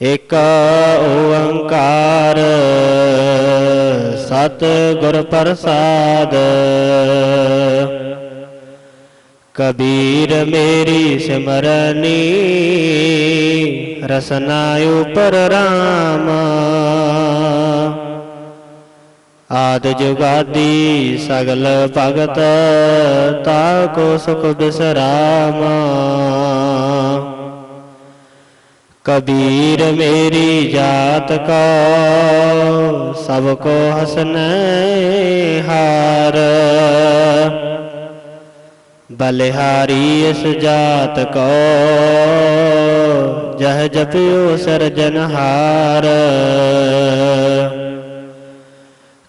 ਇਕ ਓੰਕਾਰ, ਸਤ ਗੁਰ ਪ੍ਰਸਾਦ। ਕਬੀਰ ਮੇਰੀ ਸਿਮਰਨੀ, ਰਸਨਾ ਉਪਰ ਰਾਮ। ਆਦ ਜੁਗਾਦੀ ਸਗਲ ਭਗਤ, ਤਾ ਕੋ ਸੁਖ ਬਿਸਰਾਮ। ਕਬੀਰ ਮੇਰੀ ਜਾਤ ਕੋ, ਸਭ ਕੋ ਹਸਨੈ ਹਾਰ। ਬਲਿਹਾਰੀ ਇਸ ਜਾਤ ਕੋ, ਜਹ ਜਪਿਓ ਸਰਜਨਹਾਰ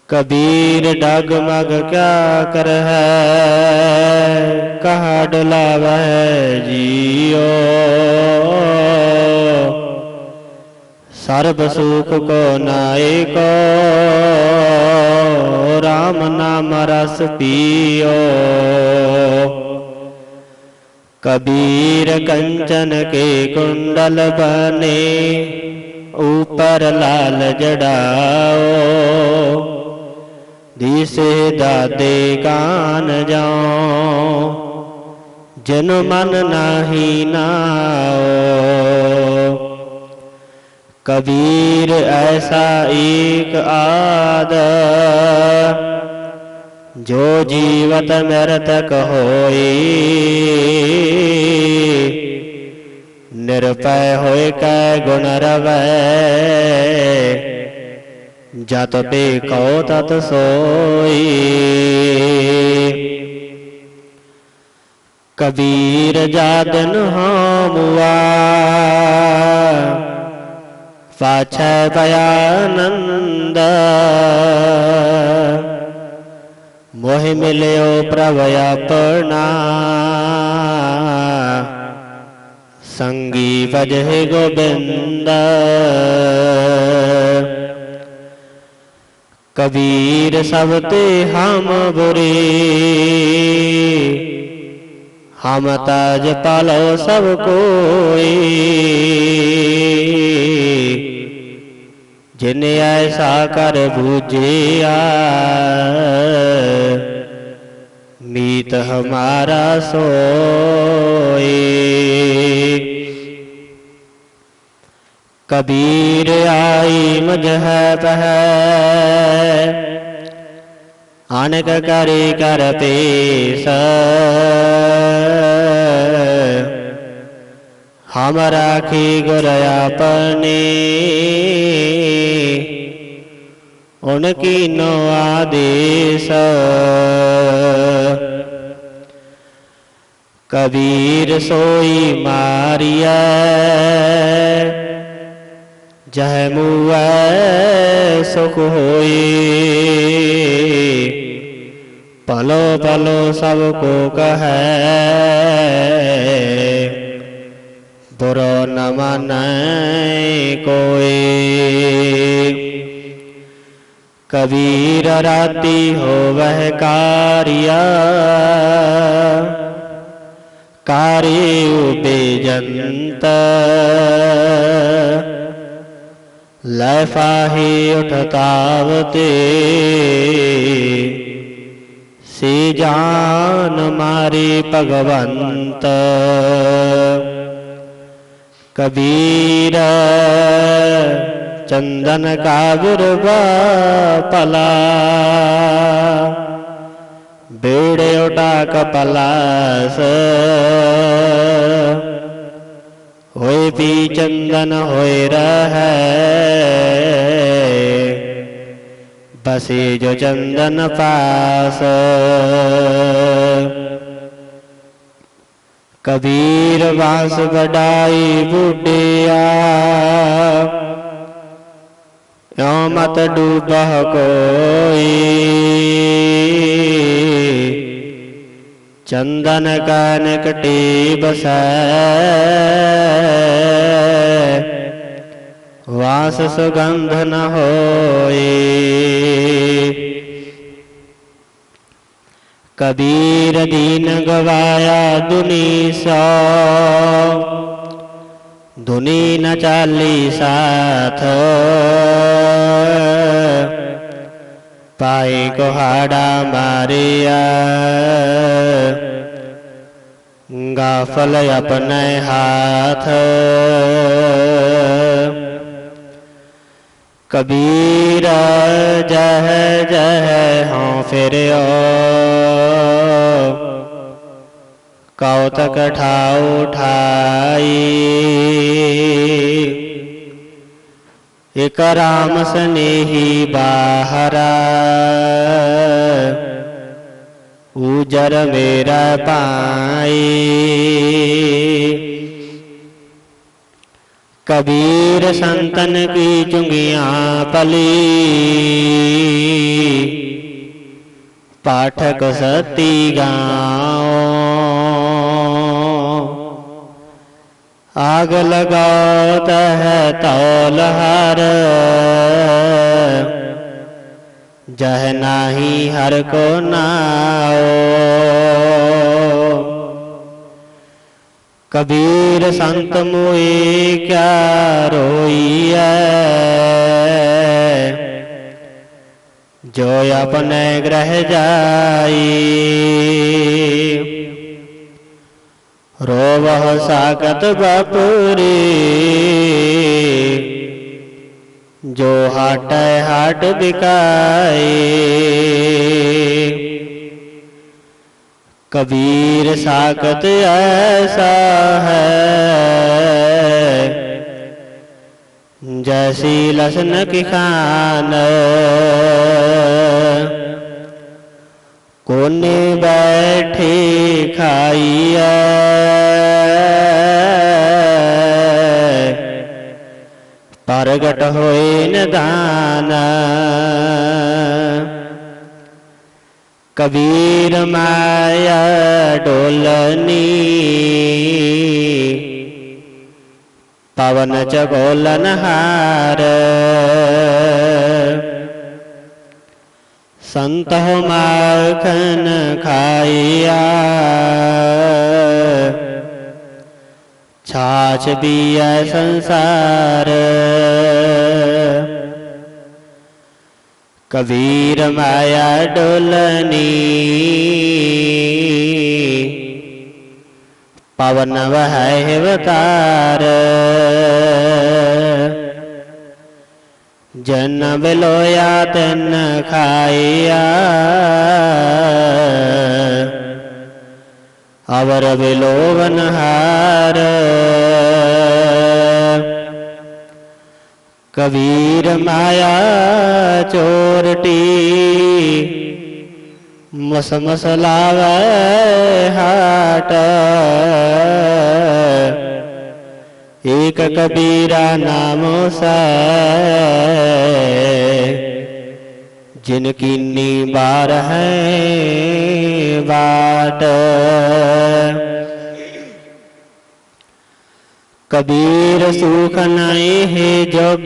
ਕਬੀਰ ਡਗ ਮਗ ਕਿਆ ਕਰ ਹੈ ਕਹਾ ਡੁਲਾਵੈ ਜੀਓ। सर्व सुख को नायक राम नाम रस पियो कबीर कंचन के कुंडल बने ऊपर लाल जड़ाओ दिसे दादे कान जाओ जन मन नाही नाओ ਕਬੀਰ ਐਸਾ ਏਕ ਆਦ। ਜੋ ਜੀਵਤ ਮਰਤਕ ਹੋਈ ਨਿਰਪੈ ਹੋਏ ਕੈ ਗੁਣ ਰਵੈ। ਜਤ ਪੇ ਕਉ ਤਤ ਸੋਈ। ਕਬੀਰ ਜਾਦਨ ਹਮੁਆ पाचयानंद बयानंद मोहि मिलियो प्रवया पूर्णा। संगी भजह गोविंद। कबीर सब ते हम बुरे। हम ताज पालो सब कोई। जिन ऐसा कर बूझिया, मीत हमारा सोए कबीर आई मजह पह, अनक करी कर पेश हम राखी गुर अपने उनकी नो आदेश। कबीर सोई मारिया। जह सुख होई। पलो पलो सबको कह। बुरो न मन कोई। कबीर राति हो वह कारिया। कार्य बेजंत लफाही उठतावते से जान मारे भगवंत। ਕਬੀਰ, ਚੰਦਨ ਕਾ ਗੁਰਬਾ ਪਲਾ ਬੇੜੇ ਉਟਾ ਕਪਲਾਸ, ਹੋਏ ਵੀ ਚੰਦਨ ਹੋਏ ਰਹੈ। ਬਸੇ ਜੋ ਚੰਦਨ ਪਾਸ। कबीर बाँस बढ़ाई बुढ़िया। यो मत डूबह कोई। चंदन का निकटी बस। वास सुगंध न होए कबीर दीन गवाया दुनी सौ। धुनी न चाली साथ। पाए कुहाड़ा मारिया। गाफल अपने हाथ। कबीर, जह जह हाँ फिर कौतक ठाऊ ठाई। एक राम स्नेही बाहरा। उजर मेरा पाई। कबीर संतन की चुंगिया पली। पाठक सती गाओ। आग लगाओ तह तौलहर। जह नाही हर को नाओ। कबीर संत मोए क्या रोइए जो अपने ग्रह जाई। रोवह साकत बपुरी। जो हाट हाट बिकाए कबीर साकत ऐसा है। जैसी लसन की खान। कोने बैठी खाइए प्रगट होए न दाना ਕਬੀਰ ਮਾਇਆ ਡੋਲਨੀ ਪਵਨ ਚਗੋਲਨ ਹਾਰ। ਸੰਤ ਹੋ ਮਾਖਨ ਖਾਇਆ ਛਾਛ ਬੀਐ ਸੰਸਾਰ। कबीर माया डोलनी। पवन वह अवतार जन बिलोया तन खाइया। अवर बिलोवन हार। कबीर माया चोरटी, मस मसलावे हाट। एक कबीरा नामो से, जिनकी नी बार है बाट। कबीर सुख नहीं है जोग।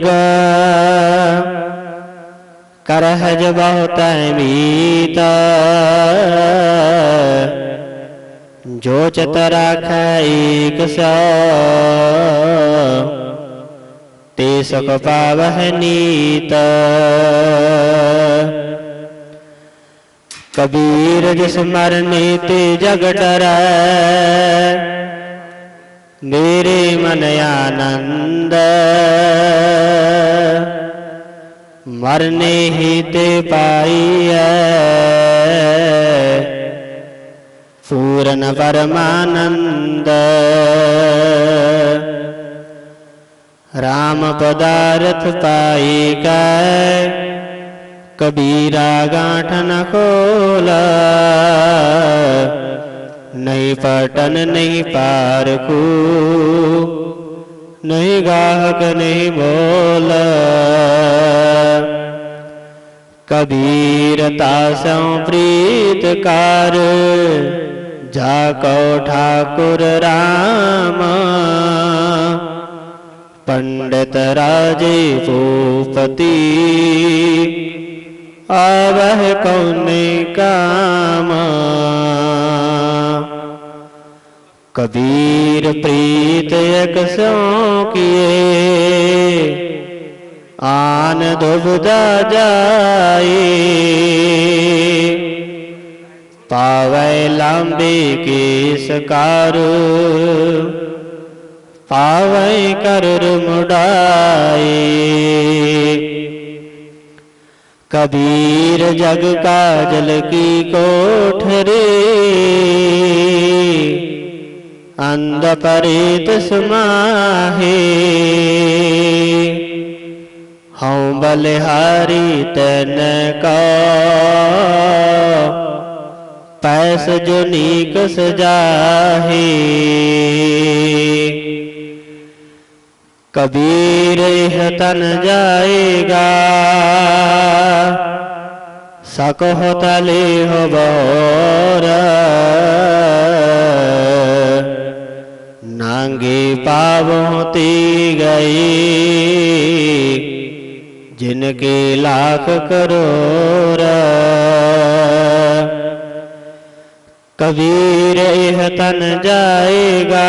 करहज बहुत मीत। जो चत राख एक सौ। ते पावह नीत। कबीर जिस मरने ते जग ਮੇਰੇ ਮਨ ਆਨੰਦ। ਮਰਨੇ ਹੀ ਤੇ ਪਾਈਐ। ਪੂਰਨ ਪਰਮਾਨੰਦ। RAM ਪਦਾਰਥ ਪਾਈ ਕੈ। ਕਬੀਰਾ ਗਾਠ ਨ ਕੋਲਾ नहीं पटन, नहीं पार पारकू नहीं गाहक, नहीं बोल। कबीर तासों प्रीत कार जाको ठाकुर राम। पंडित राजे भूपति, आवह कौन काम। ਕਬੀਰ ਪ੍ਰੀਤ ਅਕਸੋਂ ਕੀਏ ਆਨ ਦੁਬਦਾ ਜਾਏ। ਪਾਵੇ ਲਾਂਬੇ ਕੇ ਸਕਾਰ ਪਾਵੇ ਕਰਰ ਮੁਡਾਏ ਕਬੀਰ ਜਗ ਕਾਜਲ ਕੀ ਕੋਠਰੇ। ਅੰਧ ਪਰੇ ਤਿਸ ਮਾਹੇ ਹਉ ਬਲਿਹਾਰੀ ਤੈਨ ਕਾ। ਪੈਸ ਜੋ ਨੀਕ ਸਜਾਹੇ। ਕਬੀਰ ਇਹ ਤਨ ਜਾਏਗਾ। ਸਕਹ ਤਲੇ ਹੋ ਬੋਰਾ ਸੰਗੇ ਪਾਵੋ ਤੀ ਗਈ। ਜਿਨ ਕੇ ਲੱਖ ਕਰੋੜ। ਕਬੀਰ ਇਹ ਤਨ ਜਾਏਗਾ।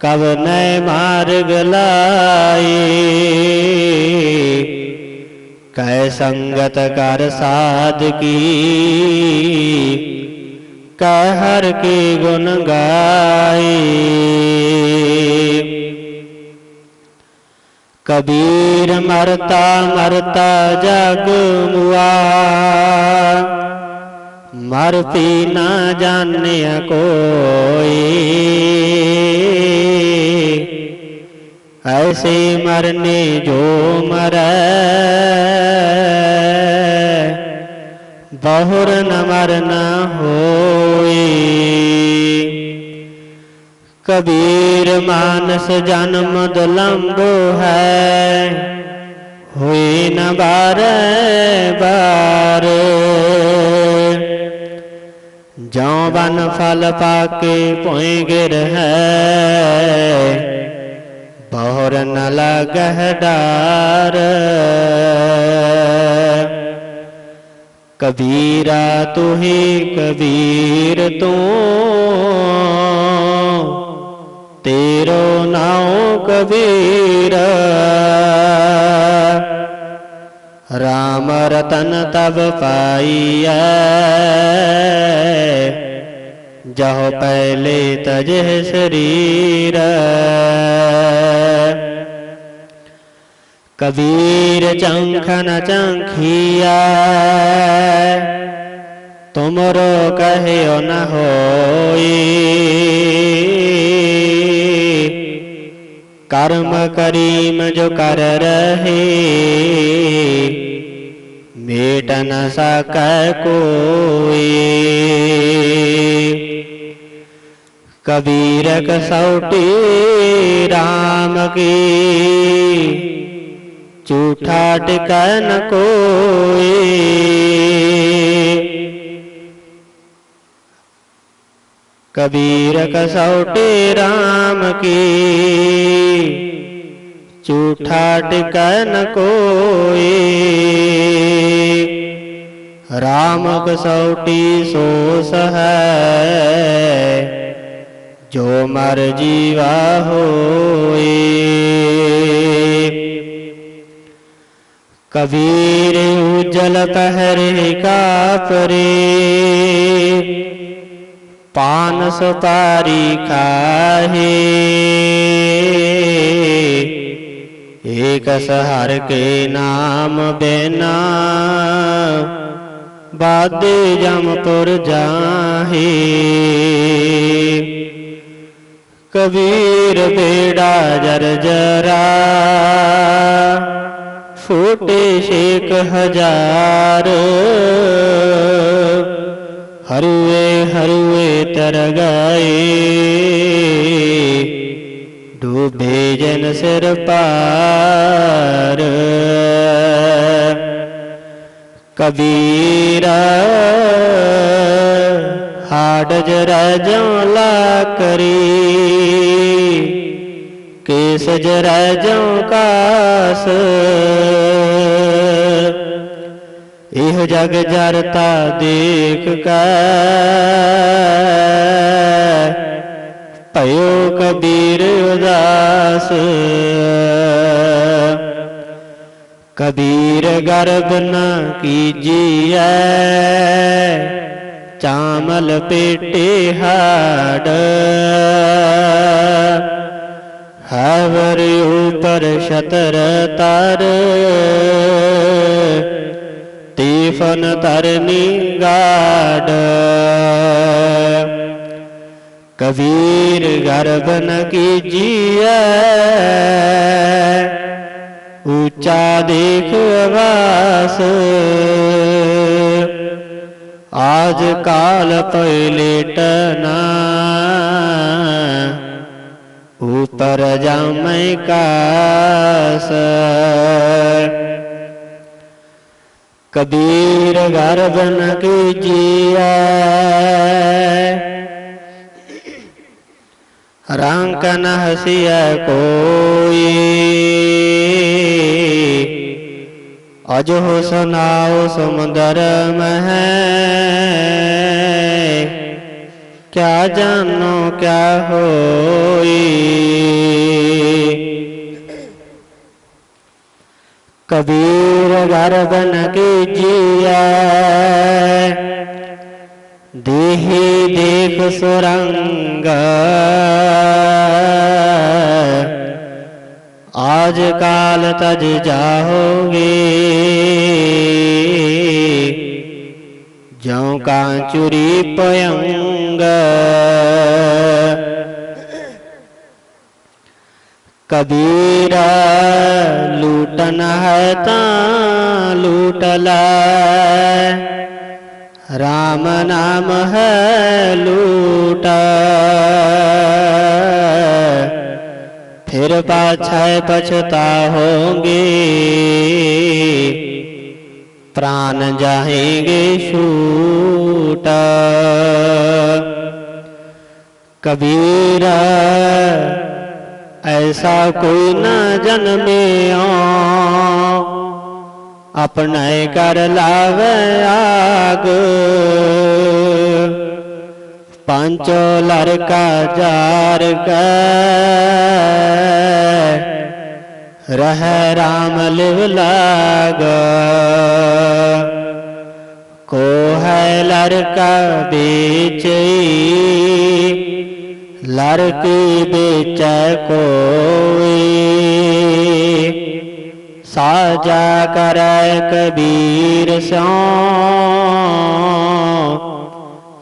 ਕਬ ਨੈ ਮਾਰਗ ਲਾਏ। ਕੈ ਸੰਗਤ ਕਰ ਸਾਧ ਕੀ की कहर के गुण गाए कबीर मरता मरता जग मुआ। मरती न जाने कोई। ऐसे मरने जो मर। बहुर न मरना होए। कबीर मानस जन्म दुलम्ब है हुए न बार बार। जौ बन फल पाके पोए गिर है, बहुर न लगह डार। कबीरा तू ही कबीर तू। तेरो नाव कबीर। राम रतन तब पाइया। जहो पहले तजह शरीर। कबीर चंखन चंखिया। तुमरो कहो न हो कर्म करीम जो कर रहे, मेट न सक कोई। कबीर कसौटी राम की झूठा टिकन कोई। कबीर कसौटी राम की। झूठा टिकन कोई। राम कसौटी सोस है। जो मर जीवा होए ਕਬੀਰ ਉਜਲ ਤਹਰੇ ਕਾ ਪਰੇ ਪਾਨ ਸਤਾਰੀ ਕਾਹੇ ਏਕ ਸਹਰ ਕੇ ਨਾਮ ਬੇਨਾ। ਬਾਦੇ ਜਮਪੁਰ ਜਾਹੇ। ਕਬੀਰ ਬੇੜਾ ਜਰਜਰਾ ਛੋਟੇ ਸ਼ੇਖ ਹਜ਼ਾਰ। ਹਰੂਏ ਹਰੂਏ ਤਰਗਾਏ। ਡੂਬੇ ਜਨ ਸਿਰ ਪਾਰ। ਕਬੀਰਾ ਹਾੜ ਜਰਾ ਜਮਲਾ ਕਰੀ। केस जरा जौ कास ਇਹ ਜਗ ਜਰਤਾ ਦੇਖ ਕੈ ਭਇਓ ਕਬੀਰ ਉਦਾਸ ਕਬੀਰ ਗਰਬ ਨ ਕੀਜੀਐ ਚਾਮਲ ਪੇਟੇ ਹਾੜ ਹਵਰ ਉਪਰ ਛਤਰ ਤਰ। ਤੀਫਨ ਤਰਨੀ ਗਾੜ ਕਬੀਰ ਗਰਬਨ ਕੀ ਕੀਜੀਐ ਉੱਚਾ ਦੇਖ ਵਾਸ ਆਜ ਕਾਲ ਪੈ ਲੇਟਨਾ। ऊपर जाऊँ मैं कास। कबीर गर्दन की जिया रंग न हसिया कोई। अजो सुनाओ समुंदर में है। क्या जानो क्या होई? कबीर घर बन के जिया, देहे देख सुरंग। आज काल तज जाओगे ज्यों कांचुरी पयंग। कबीरा लूटन है ता लूटला। राम नाम है लूट। फिर पाछ पछता होंगे। ਪ੍ਰਾਨ ਜਾਏਗੇ ਛੂਟ। ਕਬੀਰ, ਐਸਾ ਕੋਈ ਨਾ ਜਨਮਿਆ। ਆਪਣੇ ਕਰ ਲਾਵੇ ਆਗ। ਪੰਚੋ ਲੜਕਾ ਜਾਰ ਕੈ। ਰਹਿ ਰਾਮ ਲਿਵ ਲਾਗਾ। ਨਰ ਕਾ ਬੇਚਈ ਲਰ ਕੀ ਬੇਚੈ ਕੋਈ ਸਾਜਾ ਕਰੈ ਕਬੀਰ ਸਿਉ।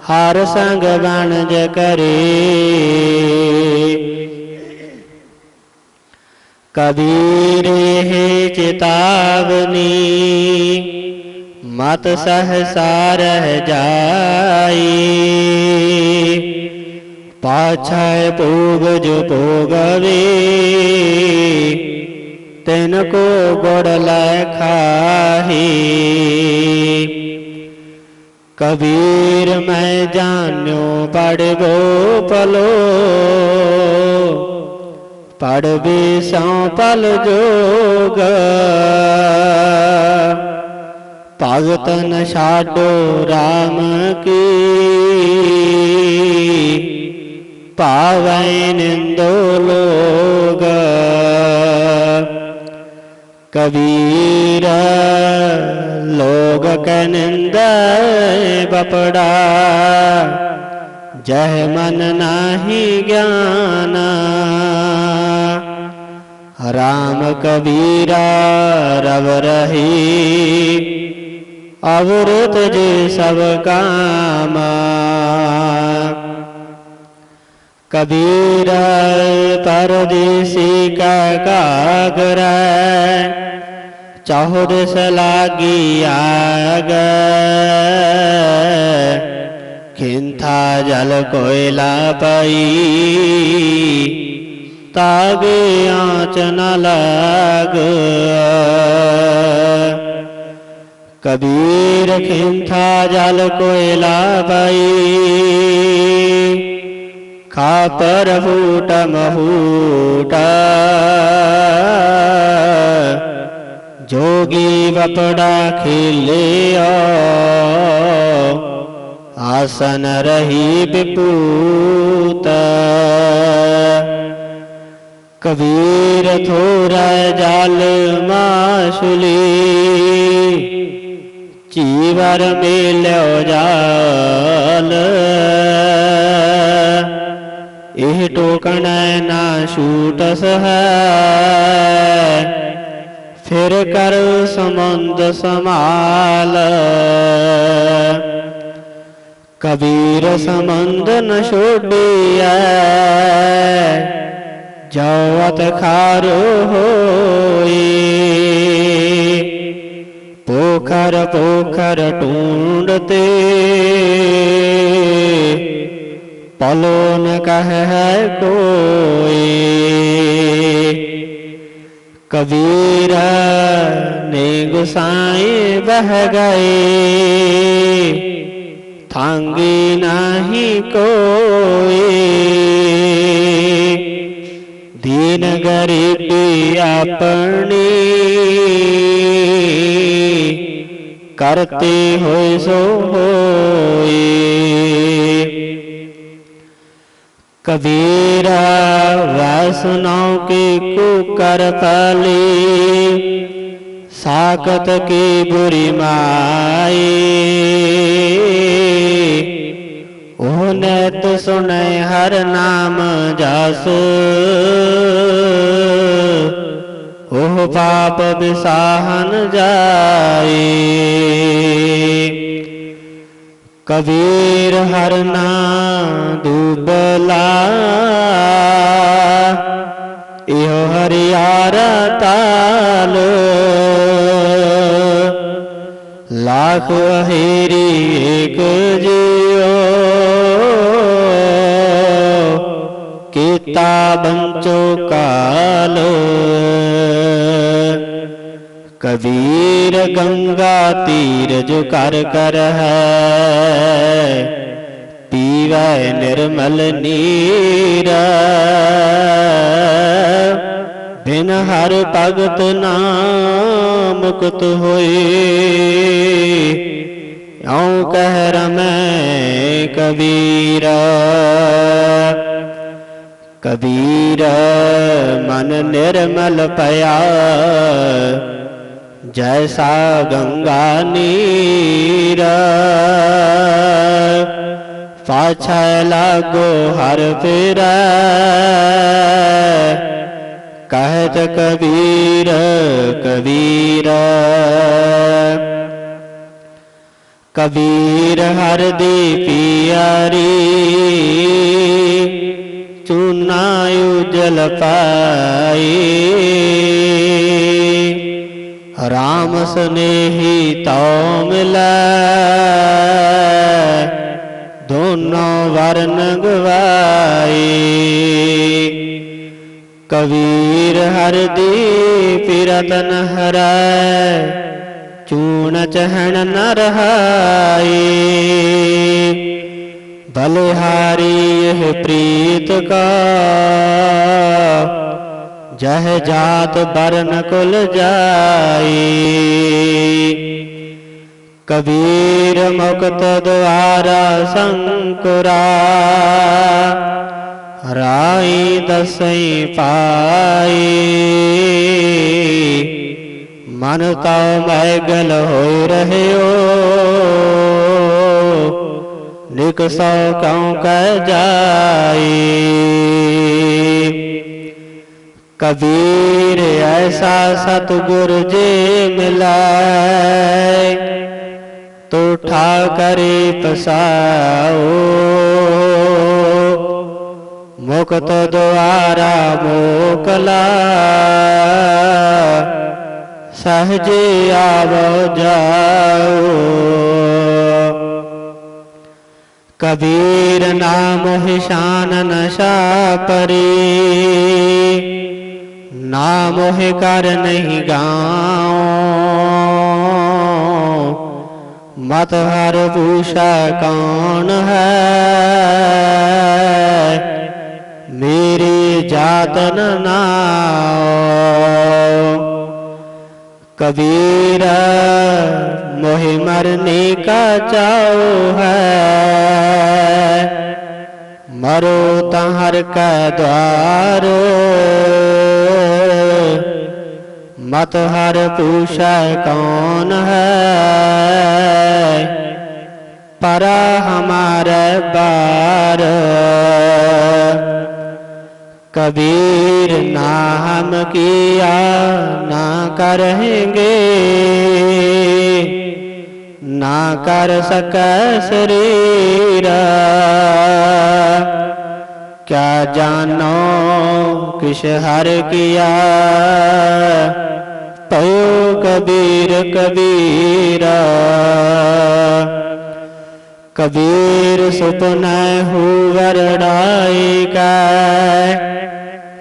ਹਰ ਸੰਗ ਬਣਜ ਕਰੇ। ਕਬੀਰ ਇਹ ਚਿਤਾਵਨੀ मत सहसा रह जाई। पाछय पूगज भोगवे तिनको गोड़ खाही। कबीर मैं जान्यो पढ़बो पलो पढ़बे सौ पल जोग। भगतन छाडो राम की। पावै निंदो लोग। कबीर लोग के निंद बपड़ा। जह मन नाही ज्ञान। राम कबीरा रव रही। ਅਵਰ ਤੁਝੇ ਸਭ ਕਾਮ। ਕਬੀਰ ਪਰਦੇਸੀ ਕਾ ਕਾਗਰ ਚਾਹੁਰ ਸਲਾਗੀ ਆਗ। ਖਿੰਥਾ ਜਲ ਕੋਇਲਾ ਪਈ ਤਾਬੇ ਆਚ ਨ ਲਾਗ। ਕਬੀਰ ਖਿੰਥਾ ਜਲ ਕੋਇ ਲਾਬਈ ਖਾਪਰ ਫੂਟ ਮਹੂਟ। ਜੋਗੀ ਵਪੜਾ ਖੇਲਿਆ। ਆਸਨ ਰਹੀ ਬਿਪੂਤ ਕਬੀਰ ਥੋੜਾ ਜਲ ਮਾਸ਼ੁਲੀ ਜੀਵਰ ਮੇਲਿਓ ਜਾਲ? ਇਹ ਟੋਕਣ ਨਾ ਛੂਟਸ ਹੈ ਫਿਰ ਕਰ ਸਮੰਦ ਸਮਾਲ ਕਬੀਰ ਸਮੰਦ ਨ ਛੋੜਿਐ ਜਵਤ ਖਾਰੋ ਹੋਈ। पोखर पोखर ढूंढते। पलोन कह है कोई। कबीर ने गुसाई बह गए। थांगी नहीं कोई। दीन गरीबी अपनी करते हो सो कबीरा वैष्णव की कुकर पली, साकत की बुरी माई ਉਹ ਨੈਤ ਸੁਣੈ ਹਰ ਨਾਮ ਜਾਸੋ। ਉਹ ਪਾਪ ਵਿਸਾਹਨ ਜਾਏ ਕਬੀਰ ਹਰ ਨਾਮ ਦੁਬਲਾ। ਇਹੋ ਹਰਿਆਰ ਤਾਲ। ਲਾਖ ਹੇਰੀ ਏਕ ਜੀ। ਕੀਤਾ ਬੰਚੋ ਕਾਲ। ਕਬੀਰ ਗੰਗਾ ਤੀਰ ਜੋ ਕਰ ਕਰ ਹੈ। ਪੀਵੇ ਨਿਰਮਲ ਨੀਰ। ਬਿਨ ਹਰ ਭਗਤ ਨਾਮ ਮੁਕਤ ਹੋਏ। औ कह रमै कबीर कबीर मन निर्मल पया जैसा गंगा नीर पाछ लागो हर फिर कहत कबीर कबीर ਕਬੀਰ ਹਰ ਦੇ ਪਿਆਰੀ, ਚੁਨਾ ਉਜਲ ਪਾਏ ਰਾਮ ਸਨੇਹੀ ਤਉ ਮਿਲੈ, ਦੋਨੋਂ ਵਰਨ ਗਵਾਏ ਕਬੀਰ ਹਰ ਦੇ ਪਿਰਤਨ ਹਰੈ चूण चहन न रहाई बलिहारी यह प्रीत का। जह जात बरन कुल जाई कबीर मुक्त द्वारा शंकुरा राई दसई पाई मन तो मैगल हो रहे हो। निक सौ क्यों कह जाई। कबीर ऐसा सतगुर जे मिला तो ठा करे पसाओ। मुक्त द्वारा मोकला। सहजे आव जाओ। कबीर नाम हिशान नशा परी। नाम कर नहीं गाँव मत हर पूषा कौन है? मेरी जातन नाओ। कबीर मोहि मरने का चाओ है मरो तहर का द्वार मत हर पूछा कौन है परा हमारे बार कबीर ना हम किया ना करेंगे। ना कर सके शरीर क्या जानो किस हर किया? तो कबीर कबीरा। कबीर सुपन डाई का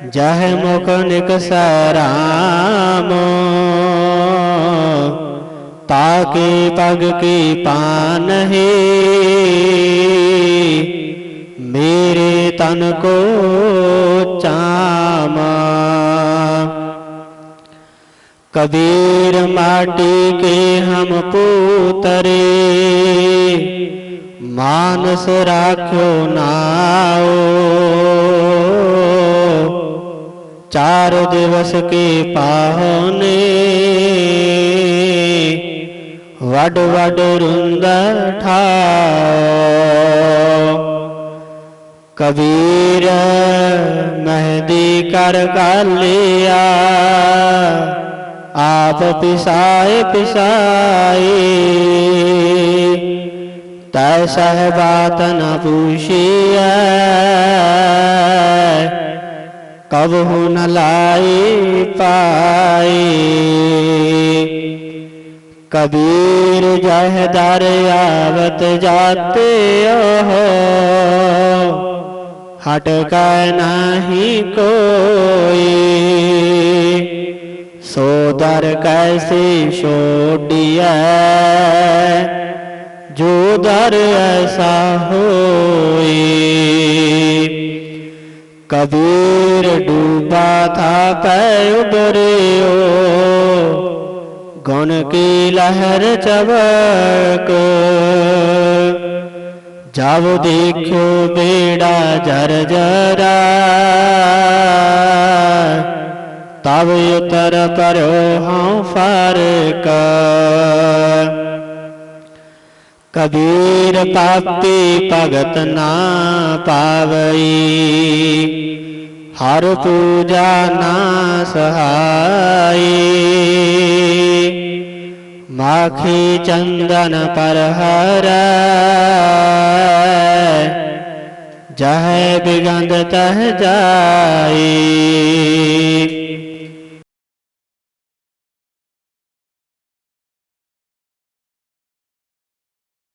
जह मुख निक सराम। ताकि पग की पान ही, मेरे तन को चामा। कबीर माटी के हम पूतरे मानस राख्यो नाओ। चार दिवस के पाहुने। वड वड रुंद कबीर मेहंदी कर लिया। आप पिसाए पिसाए। ਤੈ ਸਹਿਬਾਤ ਨ ਪੂਛੀਐ। ਕਬਹੁ ਨ ਲਾਈ ਪਾਈ। ਕਬੀਰ ਜਹ ਦਰ ਆਵਤ ਜਾਤੇ ਓਹ ਹਟ ਕੈ ਨਹੀਂ ਕੋਈ। ਸੋ ਦਰ ਕੈਸੀ ਛੋੜੀਐ। ਜੋ ਦਰ ਐਸਾ ਹੋਏ ਕਬੀਰ ਡੂਬਾ ਥਾ ਪੈ ਉਬਰਿਓ ਗੁਣ ਕੀ ਲਹਿਰ ਚਵਕ। ਜਬ ਦੇਖਿਓ ਬੇੜਾ ਜਰ ਜਰਾ। ਤਬ ਉਤਰ ਪਰੋ ਹਉ ਫਰਕਾ। कबीर पापी भगत ना पावई। हर पूजा ना सहाई। माखी चंदन पर हर जह बिगंद तह जाई।